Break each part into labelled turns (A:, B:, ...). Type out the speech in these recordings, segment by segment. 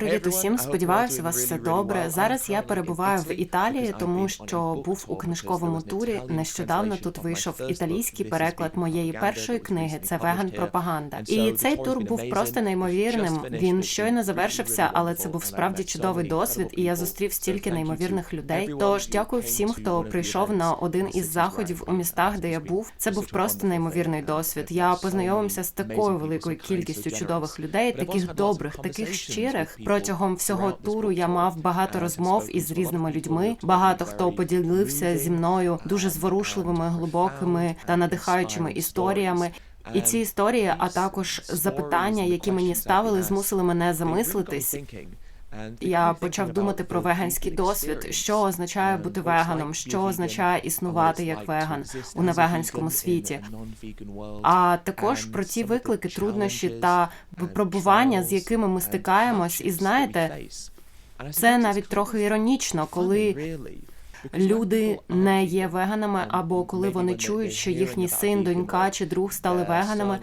A: Привіт усім. Сподіваюся, у вас все добре. Зараз я перебуваю в Італії, тому що був у книжковому турі. Нещодавно тут вийшов італійський переклад моєї першої книги. Це веган пропаганда. І цей тур був просто неймовірним. Він щойно завершився, але це був справді чудовий досвід, і я зустрів стільки неймовірних людей. Тож дякую всім, хто прийшов на один із заходів у містах, де я був. Це був просто неймовірний досвід. Я познайомився з такою великою кількістю чудових людей, таких добрих, таких щирих. Протягом всього туру я мав багато розмов із різними людьми. Багато хто поділився зі мною дуже зворушливими, глибокими та надихаючими історіями. І ці історії, а також запитання, які мені ставили, змусили мене замислитись. Я почав думати про веганський досвід, що означає бути веганом, що означає існувати як веган у невеганському світі. А також про ті виклики, труднощі та випробування, з якими ми стикаємось, і знаєте, це навіть трохи іронічно, коли люди не є веганами, або коли вони чують, що їхній син, донька чи друг стали веганами.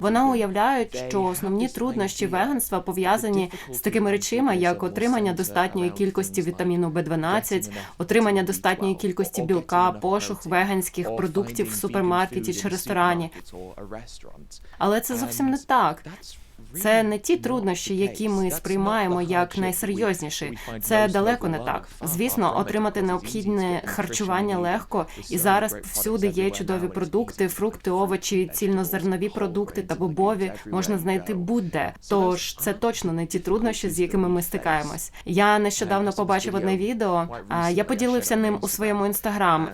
A: Вона уявляють, що основні труднощі веганства пов'язані з такими речами, як отримання достатньої кількості вітаміну Б12, отримання достатньої кількості білка, пошук веганських продуктів в супермаркеті чи ресторані. Але це зовсім не так. Це не ті труднощі, які ми сприймаємо як найсерйозніші. Це далеко не так. Звісно, отримати необхідне харчування легко, і зараз всюди є чудові продукти, фрукти, овочі, цільнозернові продукти та бобові можна знайти будь-де. Тож це точно не ті труднощі, з якими ми стикаємось. Я нещодавно побачив одне відео. а я поділився ним у своєму інстаграм.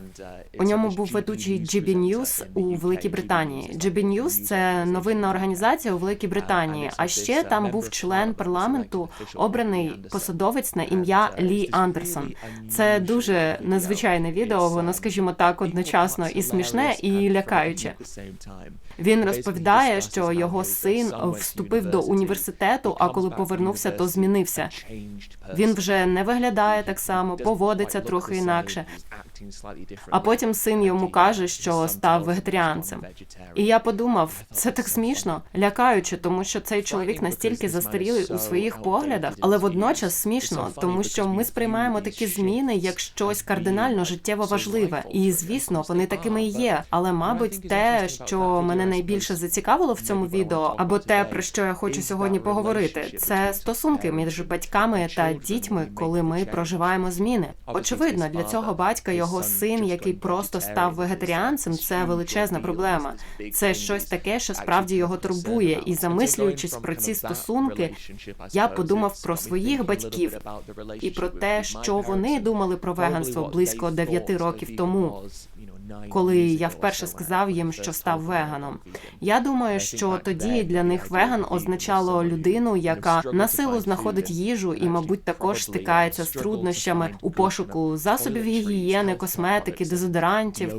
A: У ньому був ведучий GB News у Великій Британії. GB News – це новинна організація у Великій Британії. А ще там був член парламенту, обраний посадовець на ім'я Лі Андерсон. Це дуже незвичайне відео. Воно, скажімо так, одночасно і смішне, і лякаюче. Він розповідає, що його син вступив до університету, а коли повернувся, то змінився. Він вже не виглядає так само, поводиться трохи інакше. А потім син йому каже, що став вегетаріанцем. І я подумав, це так смішно, лякаюче, тому що цей чоловік настільки застарілий у своїх поглядах, але водночас смішно, тому що ми сприймаємо такі зміни як щось кардинально життєво важливе. І звісно, вони такими і є. Але, мабуть, те, що мене найбільше зацікавило в цьому відео, або те, про що я хочу сьогодні поговорити, це стосунки між батьками та дітьми, коли ми проживаємо зміни. Очевидно, для цього батька його син, який просто став вегетаріанцем, це величезна проблема. Це щось таке, що справді його турбує, і замислюючись про ці стосунки, я подумав про своїх батьків і про те, що вони думали про веганство близько 9 років тому коли я вперше сказав їм, що став веганом. Я думаю, що тоді для них веган означало людину, яка на силу знаходить їжу і, мабуть, також стикається з труднощами у пошуку засобів гігієни, косметики, дезодорантів.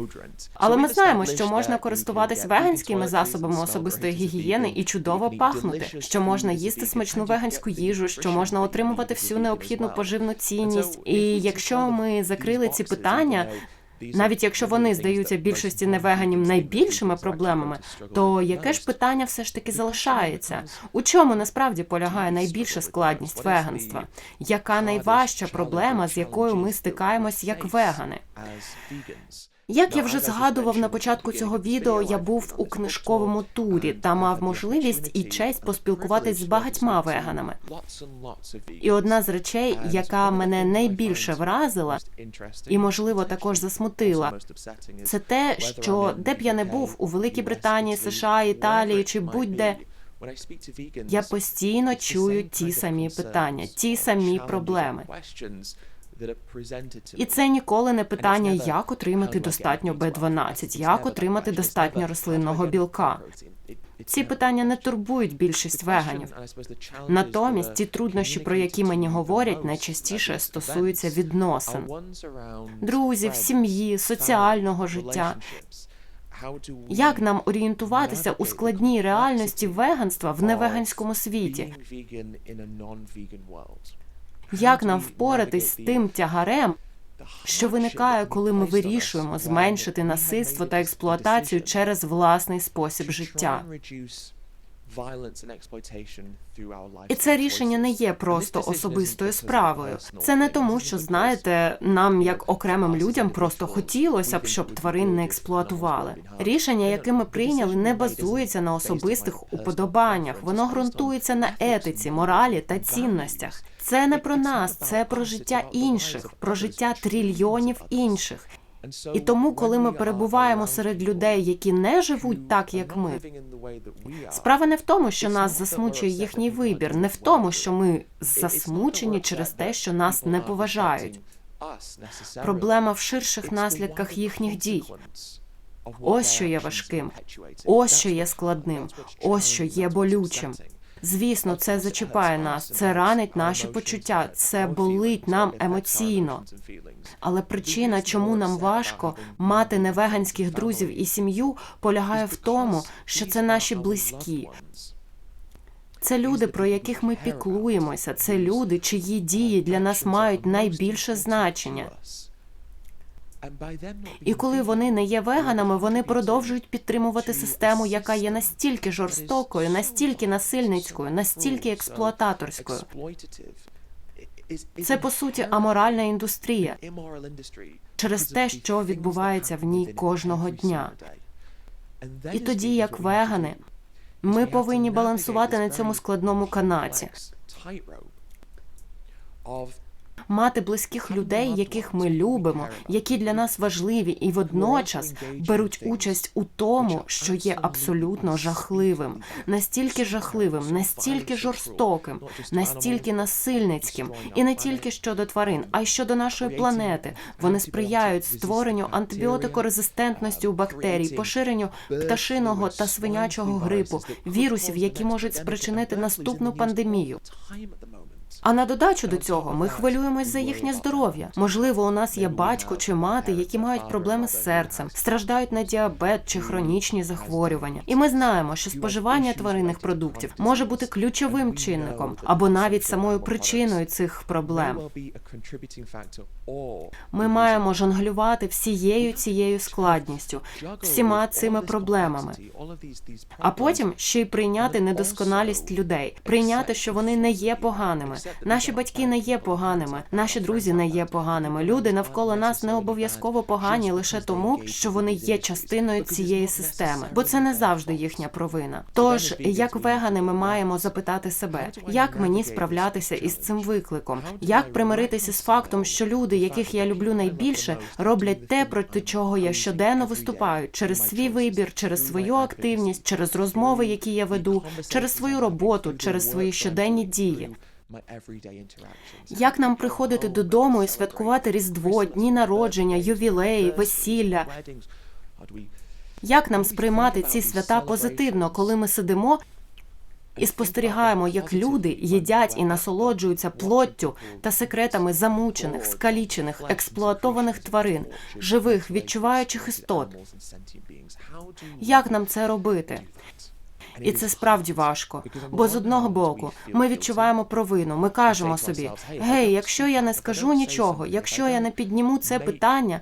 A: Але ми знаємо, що можна користуватись веганськими засобами особистої гігієни і чудово пахнути, що можна їсти смачну веганську їжу, що можна отримувати всю необхідну поживну цінність. І якщо ми закрили ці питання навіть якщо вони здаються більшості невеганів найбільшими проблемами, то яке ж питання все ж таки залишається? У чому насправді полягає найбільша складність веганства? Яка найважча проблема, з якою ми стикаємось як вегани? Як я вже згадував на початку цього відео, я був у книжковому турі та мав можливість і честь поспілкуватись з багатьма веганами. І одна з речей, яка мене найбільше вразила, і можливо також засмутила, це те, що де б я не був у Великій Британії, США, Італії чи будь-де. Я постійно чую ті самі питання, ті самі проблеми. І це ніколи не питання, як отримати достатньо Б12, як отримати достатньо рослинного білка. Ці питання не турбують більшість веганів. Натомість ті труднощі, про які мені говорять, найчастіше стосуються відносин друзів, сім'ї, соціального життя. Як нам орієнтуватися у складній реальності веганства в невеганському світі? Як нам впоратись з тим тягарем, що виникає, коли ми вирішуємо зменшити насильство та експлуатацію через власний спосіб життя? І це рішення не є просто особистою справою. Це не тому, що знаєте, нам як окремим людям просто хотілося б, щоб тварин не експлуатували. Рішення, яке ми прийняли, не базується на особистих уподобаннях. Воно ґрунтується на етиці, моралі та цінностях. Це не про нас, це про життя інших, про життя трильйонів інших. І тому, коли ми перебуваємо серед людей, які не живуть так, як ми, справа не в тому, що нас засмучує їхній вибір, не в тому, що ми засмучені через те, що нас не поважають. Проблема в ширших наслідках їхніх дій. Ось що є важким, ось що є складним, ось що є болючим. Звісно, це зачіпає нас, це ранить наші почуття, це болить нам емоційно. Але причина, чому нам важко мати невеганських друзів і сім'ю, полягає в тому, що це наші близькі. Це люди, про яких ми піклуємося. Це люди, чиї дії для нас мають найбільше значення. І коли вони не є веганами, вони продовжують підтримувати систему, яка є настільки жорстокою, настільки насильницькою, настільки експлуататорською. Це по суті аморальна індустрія через те, що відбувається в ній кожного дня. І тоді, як вегани, ми повинні балансувати на цьому складному канаті. Мати близьких людей, яких ми любимо, які для нас важливі, і водночас беруть участь у тому, що є абсолютно жахливим, настільки жахливим, настільки жорстоким, настільки насильницьким, і не тільки щодо тварин, а й щодо нашої планети. Вони сприяють створенню антибіотикорезистентності у бактерій, поширенню пташиного та свинячого грипу, вірусів, які можуть спричинити наступну пандемію. А на додачу до цього ми хвилюємось за їхнє здоров'я. Можливо, у нас є батько чи мати, які мають проблеми з серцем, страждають на діабет чи хронічні захворювання. І ми знаємо, що споживання тваринних продуктів може бути ключовим чинником або навіть самою причиною цих проблем. Ми маємо жонглювати всією цією складністю, всіма цими проблемами. А потім ще й прийняти недосконалість людей, прийняти, що вони не є поганими. Наші батьки не є поганими, наші друзі не є поганими. Люди навколо нас не обов'язково погані лише тому, що вони є частиною цієї системи, бо це не завжди їхня провина. Тож, як вегани, ми маємо запитати себе, як мені справлятися із цим викликом, як примиритися з фактом, що люди, яких я люблю найбільше, роблять те, проти чого я щоденно виступаю через свій вибір, через свою активність, через розмови, які я веду, через свою роботу, через свої щоденні дії. Як нам приходити додому і святкувати Різдво, дні народження, ювілеї, весілля? Як нам сприймати ці свята позитивно, коли ми сидимо і спостерігаємо, як люди їдять і насолоджуються плоттю та секретами замучених, скалічених, експлуатованих тварин, живих, відчуваючих істот? Як нам це робити? І це справді важко. Бо з одного боку ми відчуваємо провину. Ми кажемо собі: гей, якщо я не скажу нічого, якщо я не підніму це питання.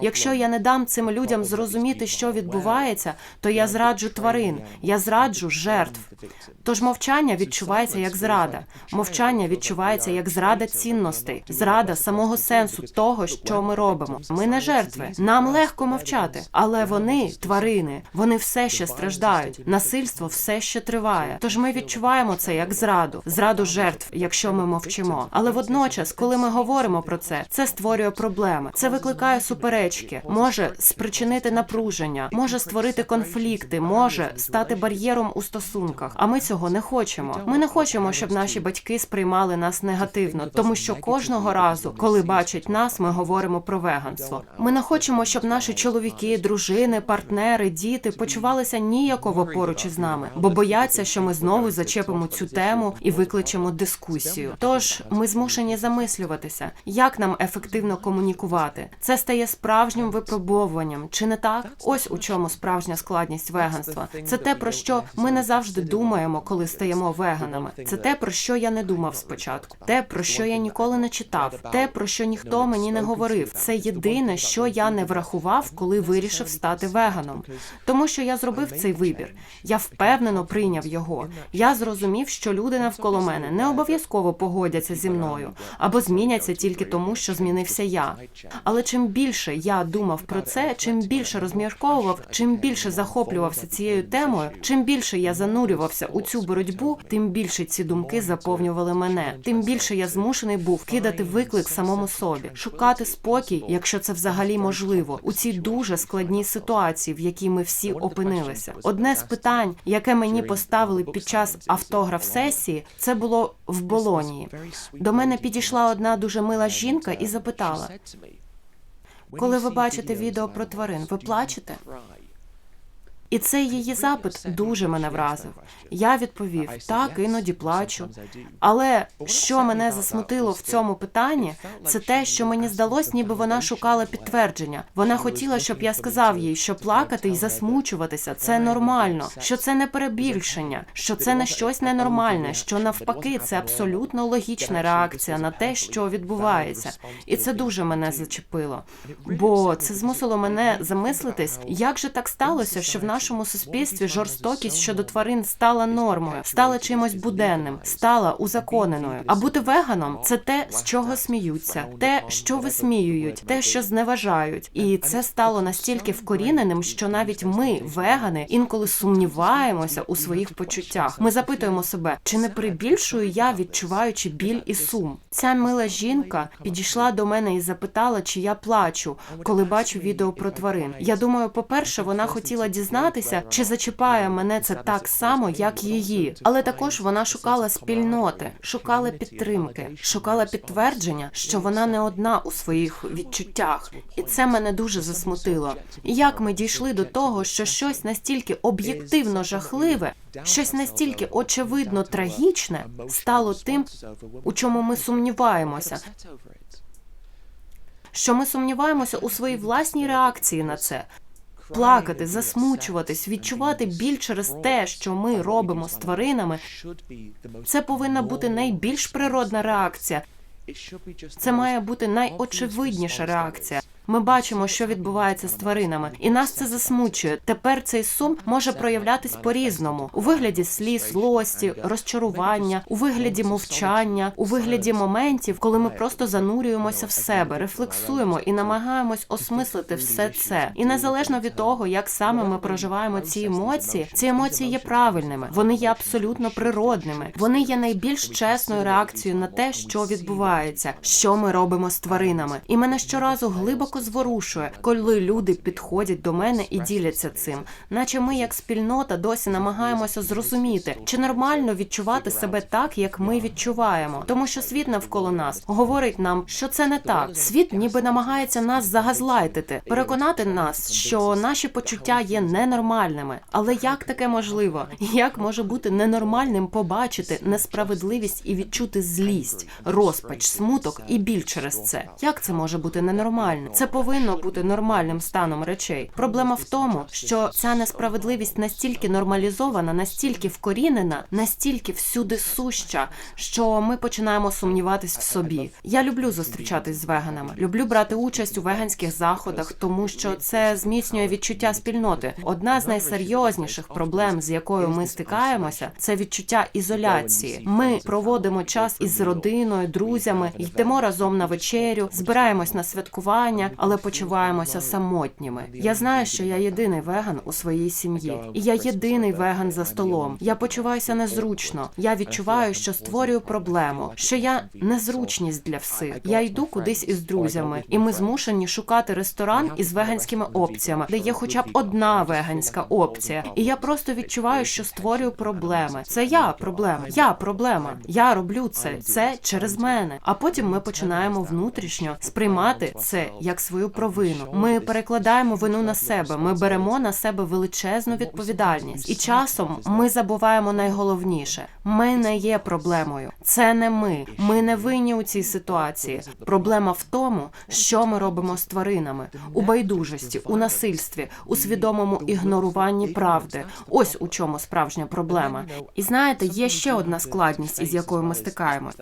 A: Якщо я не дам цим людям зрозуміти, що відбувається, то я зраджу тварин, я зраджу жертв. Тож мовчання відчувається як зрада. Мовчання відчувається як зрада цінностей, зрада самого сенсу того, що ми робимо. Ми не жертви. Нам легко мовчати, але вони, тварини, вони все ще страждають. Насильство все ще триває. Тож ми відчуваємо це як зраду, зраду жертв, якщо ми мовчимо. Але водночас, коли ми говоримо про це, це створює проблеми. Це викликає суперечки, може спричинити напруження, може створити конфлікти, може стати бар'єром у стосунках. А ми цього не хочемо. Ми не хочемо, щоб наші батьки сприймали нас негативно, тому що кожного разу, коли бачать нас, ми говоримо про веганство. Ми не хочемо, щоб наші чоловіки, дружини, партнери, діти почувалися ніяково поруч із нами, бо бояться, що ми знову зачепимо цю тему і викличемо дискусію. Тож ми змушені замислюватися, як нам ефективно комунікувати. Це стає справжнім випробовуванням, чи не так? Ось у чому справжня складність веганства. Це те, про що ми не завжди думаємо думаємо, коли стаємо веганами. Це те, про що я не думав спочатку. Те, про що я ніколи не читав, те, про що ніхто мені не говорив. Це єдине, що я не врахував, коли вирішив стати веганом. Тому що я зробив цей вибір. Я впевнено прийняв його. Я зрозумів, що люди навколо мене не обов'язково погодяться зі мною або зміняться тільки тому, що змінився я. Але чим більше я думав про це, чим більше розмірковував, чим більше захоплювався цією темою, чим більше я занурювався у цю боротьбу, тим більше ці думки заповнювали мене. Тим більше я змушений був кидати виклик самому собі, шукати спокій, якщо це взагалі можливо, у цій дуже складній ситуації, в якій ми всі опинилися. Одне з питань, яке мені поставили під час автограф сесії, це було в Болонії. До мене підійшла одна дуже мила жінка і запитала:
B: Коли ви бачите відео про тварин, ви плачете?
A: І цей її запит дуже мене вразив. Я відповів: так, іноді плачу. Але що мене засмутило в цьому питанні, це те, що мені здалось, ніби вона шукала підтвердження. Вона хотіла, щоб я сказав їй, що плакати і засмучуватися це нормально, що це не перебільшення, що це не щось ненормальне, що навпаки, це абсолютно логічна реакція на те, що відбувається, і це дуже мене зачепило. Бо це змусило мене замислитись, як же так сталося, що в нашому суспільстві жорстокість щодо тварин стала нормою, стала чимось буденним, стала узаконеною. А бути веганом це те, з чого сміються, те, що висміюють, те, що зневажають, і це стало настільки вкоріненим, що навіть ми, вегани, інколи сумніваємося у своїх почуттях. Ми запитуємо себе, чи не перебільшую я, відчуваючи біль і сум. Ця мила жінка підійшла до мене і запитала, чи я плачу, коли бачу відео про тварин. Я думаю, по-перше, вона хотіла дізнатися, чи зачіпає мене це так само, як її. Але також вона шукала спільноти, шукала підтримки, шукала підтвердження, що вона не одна у своїх відчуттях, і це мене дуже засмутило. Як ми дійшли до того, що щось настільки об'єктивно жахливе, щось настільки очевидно трагічне стало тим, у чому ми сумніваємося. Що ми сумніваємося у своїй власній реакції на це. Плакати, засмучуватись, відчувати біль через те, що ми робимо з тваринами, це повинна бути найбільш природна реакція. Це має бути найочевидніша реакція. Ми бачимо, що відбувається з тваринами, і нас це засмучує. Тепер цей сум може проявлятись по-різному у вигляді сліз, злості, розчарування, у вигляді мовчання, у вигляді моментів, коли ми просто занурюємося в себе, рефлексуємо і намагаємось осмислити все це. І незалежно від того, як саме ми проживаємо ці емоції, ці емоції є правильними, вони є абсолютно природними. Вони є найбільш чесною реакцією на те, що відбувається, що ми робимо з тваринами. І мене щоразу глибоко зворушує, коли люди підходять до мене і діляться цим, наче ми, як спільнота, досі намагаємося зрозуміти, чи нормально відчувати себе так, як ми відчуваємо, тому що світ навколо нас говорить нам, що це не так. Світ ніби намагається нас загазлайтити, переконати нас, що наші почуття є ненормальними. Але як таке можливо? Як може бути ненормальним побачити несправедливість і відчути злість, розпач, смуток і біль через це? Як це може бути ненормально? Це повинно бути нормальним станом речей. Проблема в тому, що ця несправедливість настільки нормалізована, настільки вкорінена, настільки всюди суща, що ми починаємо сумніватись в собі. Я люблю зустрічатись з веганами, люблю брати участь у веганських заходах, тому що це зміцнює відчуття спільноти. Одна з найсерйозніших проблем, з якою ми стикаємося, це відчуття ізоляції. Ми проводимо час із родиною, друзями, йдемо разом на вечерю, збираємось на святкування, але почуваємося самотніми. Я знаю, що я єдиний веган у своїй сім'ї, і я єдиний веган за столом. Я почуваюся незручно. Я відчуваю, що створюю проблему, що я незручність для всіх. Я йду кудись із друзями, і ми змушені шукати ресторан із веганськими опціями, де є хоча б одна веганська опція. І я просто відчуваю, що створюю проблеми. Це я проблема. Я проблема. Я роблю це. Це через мене. А потім ми починаємо внутрішньо сприймати це як свою провину. Ми перекладаємо вину на себе. Ми беремо на себе величезну відповідальність. І часом ми забуваємо найголовніше: ми не є проблемою. Це не ми. Ми не винні у цій ситуації. Проблема в тому, що ми робимо з тваринами у байдужості, у насильстві, у свідомому ігноруванні правди. Ось у чому справжня проблема. І знаєте, є ще одна складність, із якою ми стикаємось.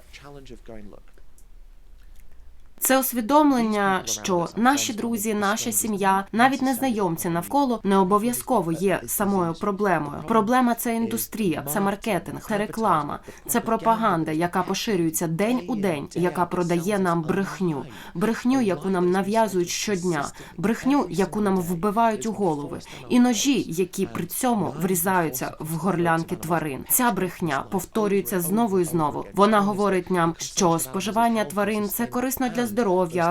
A: Це усвідомлення, що наші друзі, наша сім'я, навіть незнайомці навколо не обов'язково є самою проблемою. Проблема це індустрія, це маркетинг, це реклама, це пропаганда, яка поширюється день у день, яка продає нам брехню, брехню, яку нам нав'язують щодня, брехню, яку нам вбивають у голови, і ножі, які при цьому врізаються в горлянки тварин. Ця брехня повторюється знову і знову. Вона говорить нам, що споживання тварин це корисно для здоров'я,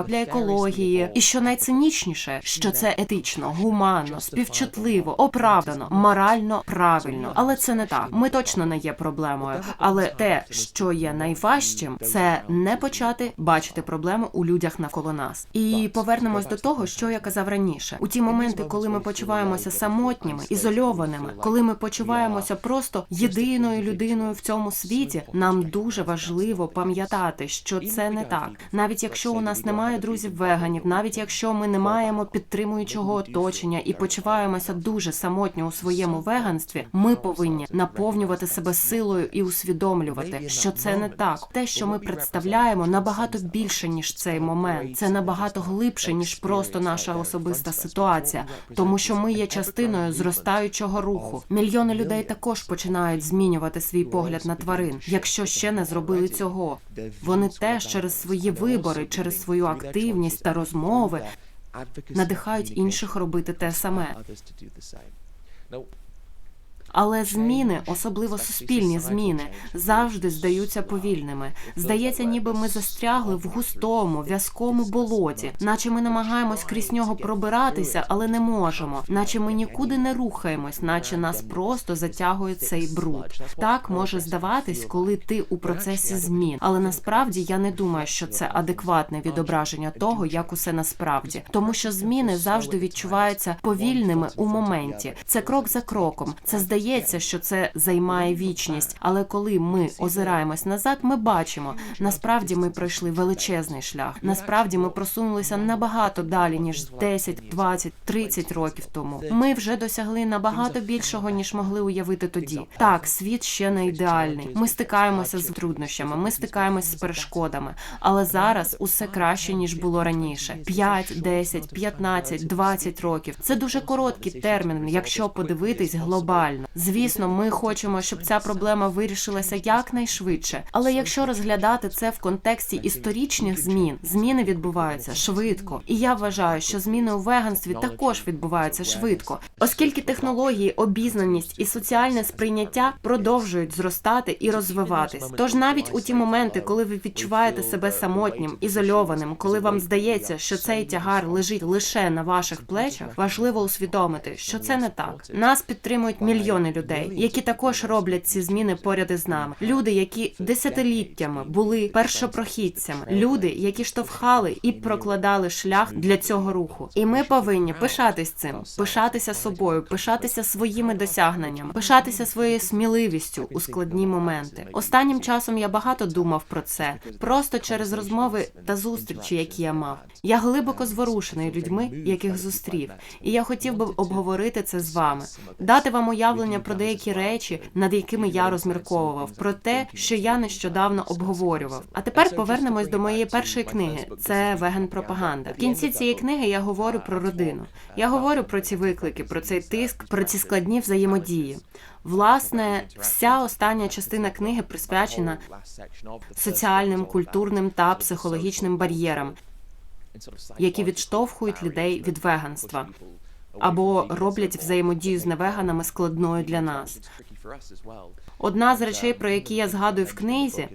A: для екології, і що найцинічніше, що це етично, гуманно, співчутливо, оправдано, морально правильно. Але це не так. Ми точно не є проблемою. Але те, що є найважчим, це не почати бачити проблеми у людях навколо нас. І повернемось до того, що я казав раніше. У ті моменти, коли ми почуваємося самотніми, ізольованими, коли ми почуваємося просто єдиною людиною в цьому світі, нам дуже важливо пам'ятати, що це не так, навіть якщо у нас немає друзів веганів, навіть якщо ми не маємо підтримуючого оточення і почуваємося дуже самотньо у своєму веганстві, ми повинні наповнювати себе силою і усвідомлювати, що це не так. Те, що ми представляємо, набагато більше ніж цей момент. Це набагато глибше ніж просто наша особиста ситуація, тому що ми є частиною зростаючого руху. Мільйони людей також починають змінювати свій погляд на тварин, якщо ще не зробили цього. Вони теж через свої вибори, через свою активність та розмови надихають інших робити те саме. Але зміни, особливо суспільні зміни, завжди здаються повільними. Здається, ніби ми застрягли в густому, в'язкому болоті, наче ми намагаємось крізь нього пробиратися, але не можемо, наче ми нікуди не рухаємось, наче нас просто затягує цей бруд. Так може здаватись, коли ти у процесі змін. Але насправді я не думаю, що це адекватне відображення того, як усе насправді, тому що зміни завжди відчуваються повільними у моменті. Це крок за кроком. Це здається, що це займає вічність. Але коли ми озираємось назад, ми бачимо, насправді ми пройшли величезний шлях. Насправді ми просунулися набагато далі ніж 10, 20, 30 років тому. Ми вже досягли набагато більшого, ніж могли уявити тоді. Так, світ ще не ідеальний. Ми стикаємося з труднощами, ми стикаємося з перешкодами. Але зараз усе краще ніж було раніше: 5, 10, 15, 20 років. Це дуже короткий термін, якщо подивитись глобально. Звісно, ми хочемо, щоб ця проблема вирішилася якнайшвидше. Але якщо розглядати це в контексті історичних змін, зміни відбуваються швидко. І я вважаю, що зміни у веганстві також відбуваються швидко, оскільки технології, обізнаність і соціальне сприйняття продовжують зростати і розвиватись. Тож навіть у ті моменти, коли ви відчуваєте себе самотнім, ізольованим, коли вам здається, що цей тягар лежить лише на ваших плечах, важливо усвідомити, що це не так. Нас підтримують мільйони людей, які також роблять ці зміни поряд із нами. Люди, які десятиліттями були першопрохідцями, люди, які штовхали і прокладали шлях для цього руху. І ми повинні пишатись цим, пишатися собою, пишатися своїми досягненнями, пишатися своєю сміливістю у складні моменти. Останнім часом я багато думав про це, просто через розмови та зустрічі, які я мав. Я глибоко зворушений людьми, яких зустрів, і я хотів би обговорити це з вами, дати вам уявлення про деякі речі, над якими я розмірковував, про те, що я нещодавно обговорював. А тепер повернемось до моєї першої книги. Це веган пропаганда. В кінці цієї книги я говорю про родину. Я говорю про ці виклики, про цей тиск, про ці складні взаємодії. Власне, вся остання частина книги присвячена соціальним, культурним та психологічним бар'єрам, які відштовхують людей від веганства або роблять взаємодію з невеганами складною для нас. Одна з речей, про які я згадую в книзі,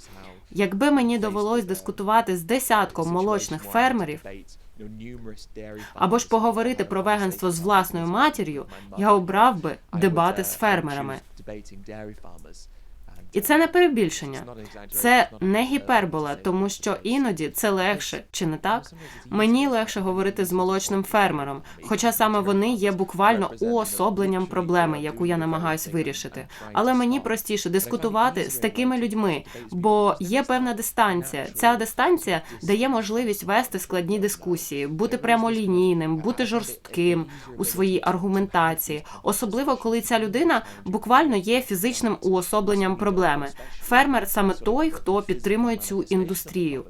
A: якби мені довелось дискутувати з десятком молочних фермерів, або ж поговорити про веганство з власною матір'ю, я обрав би дебати з фермерами. І це не перебільшення. Це не гіпербола, тому що іноді це легше, чи не так? Мені легше говорити з молочним фермером, хоча саме вони є буквально уособленням проблеми, яку я намагаюсь вирішити. Але мені простіше дискутувати з такими людьми, бо є певна дистанція. Ця дистанція дає можливість вести складні дискусії, бути прямолінійним, бути жорстким у своїй аргументації, особливо коли ця людина буквально є фізичним уособленням проблеми. Фермер саме той, хто підтримує цю індустрію.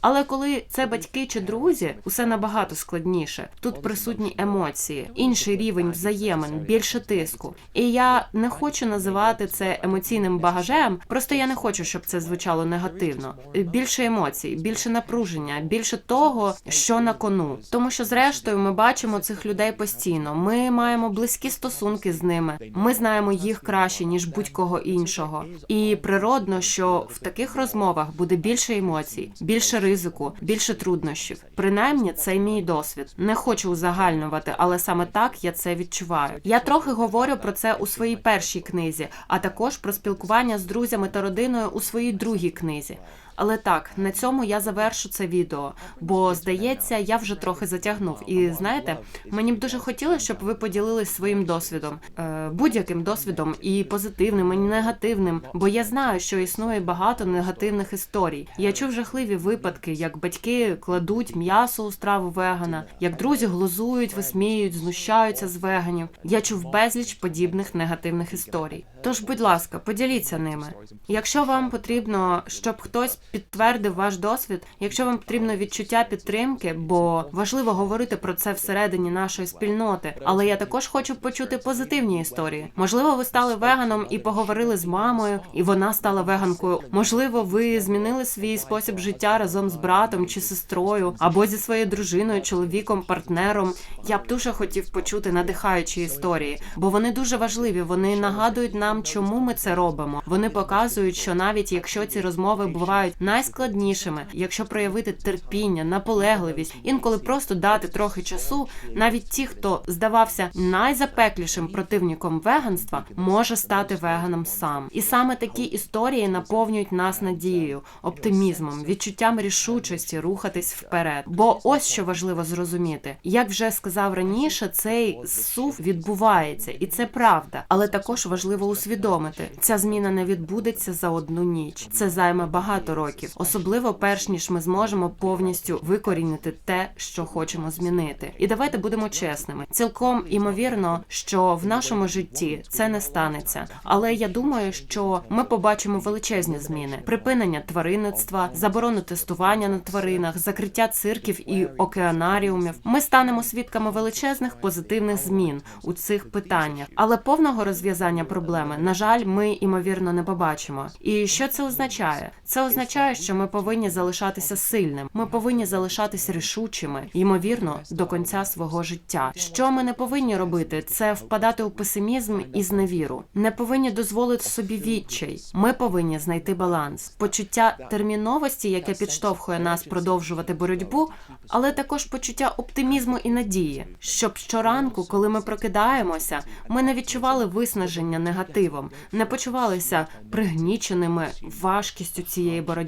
A: Але коли це батьки чи друзі, усе набагато складніше. Тут присутні емоції, інший рівень взаємин, більше тиску. І я не хочу називати це емоційним багажем. Просто я не хочу, щоб це звучало негативно. Більше емоцій, більше напруження, більше того, що на кону. Тому що, зрештою, ми бачимо цих людей постійно. Ми маємо близькі стосунки з ними. Ми знаємо їх краще ніж будь-кого іншого. І природно, що в таких розмовах буде більше емоцій, більше ризику, більше труднощів. Принаймні, це мій досвід. Не хочу узагальнювати, але саме так я це відчуваю. Я трохи говорю про це у своїй першій книзі, а також про спілкування з друзями та родиною у своїй другій книзі. Але так, на цьому я завершу це відео, бо здається, я вже трохи затягнув. І знаєте, мені б дуже хотілося, щоб ви поділились своїм досвідом, е, будь-яким досвідом, і позитивним, і негативним. Бо я знаю, що існує багато негативних історій. Я чув жахливі випадки, як батьки кладуть м'ясо у страву вегана, як друзі глузують, висміюють, знущаються з веганів. Я чув безліч подібних негативних історій. Тож, будь ласка, поділіться ними. Якщо вам потрібно, щоб хтось підтвердив ваш досвід, якщо вам потрібно відчуття підтримки, бо важливо говорити про це всередині нашої спільноти. Але я також хочу почути позитивні історії. Можливо, ви стали веганом і поговорили з мамою, і вона стала веганкою. Можливо, ви змінили свій спосіб життя разом з братом чи сестрою, або зі своєю дружиною, чоловіком, партнером. Я б дуже хотів почути надихаючі історії, бо вони дуже важливі. Вони нагадують нам, чому ми це робимо. Вони показують, що навіть якщо ці розмови бувають найскладнішими, якщо проявити терпіння, наполегливість, інколи просто дати трохи часу, навіть ті, хто здавався найзапеклішим противником веганства, може стати веганом сам. І саме такі історії наповнюють нас надією, оптимізмом, відчуттям рішучості рухатись вперед. Бо ось що важливо зрозуміти, як вже сказав раніше, цей сув відбувається, і це правда, але також важливо усвідомити, ця зміна не відбудеться за одну ніч. Це займе багато років, особливо перш ніж ми зможемо повністю викорінити те, що хочемо змінити. І давайте будемо чесними. Цілком імовірно, що в нашому житті це не станеться. Але я думаю, що ми побачимо величезні зміни: припинення тваринництва, заборону тестування на тваринах, закриття цирків і океанаріумів. Ми станемо свідками величезних позитивних змін у цих питаннях, але повного розв'язання проблеми, на жаль, ми імовірно не побачимо. І що це означає? Це означає, що ми повинні залишатися сильним. Ми повинні залишатися рішучими, ймовірно, до кінця свого життя. Що ми не повинні робити, це впадати у песимізм і зневіру. Не повинні дозволити собі відчай. Ми повинні знайти баланс, почуття терміновості, яке підштовхує нас продовжувати боротьбу, але також почуття оптимізму і надії, щоб щоранку, коли ми прокидаємося, ми не відчували виснаження негативом, не почувалися пригніченими важкістю цієї боротьби.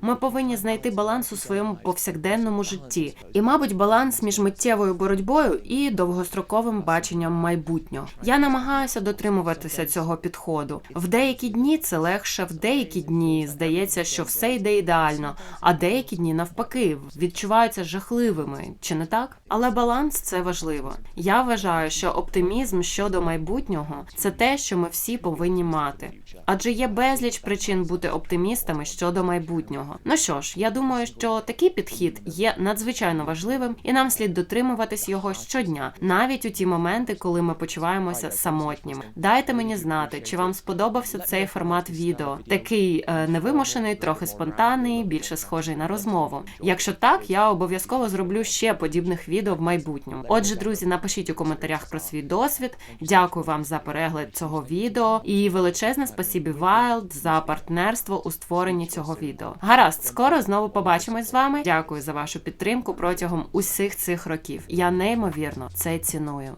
A: Ми повинні знайти баланс у своєму повсякденному житті, і, мабуть, баланс між миттєвою боротьбою і довгостроковим баченням майбутнього. Я намагаюся дотримуватися цього підходу. В деякі дні це легше, в деякі дні здається, що все йде ідеально, а деякі дні навпаки відчуваються жахливими, чи не так? Але баланс це важливо. Я вважаю, що оптимізм щодо майбутнього це те, що ми всі повинні мати. Адже є безліч причин бути оптимістами щодо майбутнього. Ну що ж, я думаю, що такий підхід є надзвичайно важливим, і нам слід дотримуватись його щодня, навіть у ті моменти, коли ми почуваємося самотніми. Дайте мені знати, чи вам сподобався цей формат відео, такий е, невимушений, трохи спонтанний, більше схожий на розмову. Якщо так, я обов'язково зроблю ще подібних відео в майбутньому. Отже, друзі, напишіть у коментарях про свій досвід. Дякую вам за перегляд цього відео і величезне спасибі Wild за партнерство у створенні цього відео. Гаразд, скоро знову побачимось з вами. Дякую за вашу підтримку протягом усіх цих років. Я неймовірно це ціную.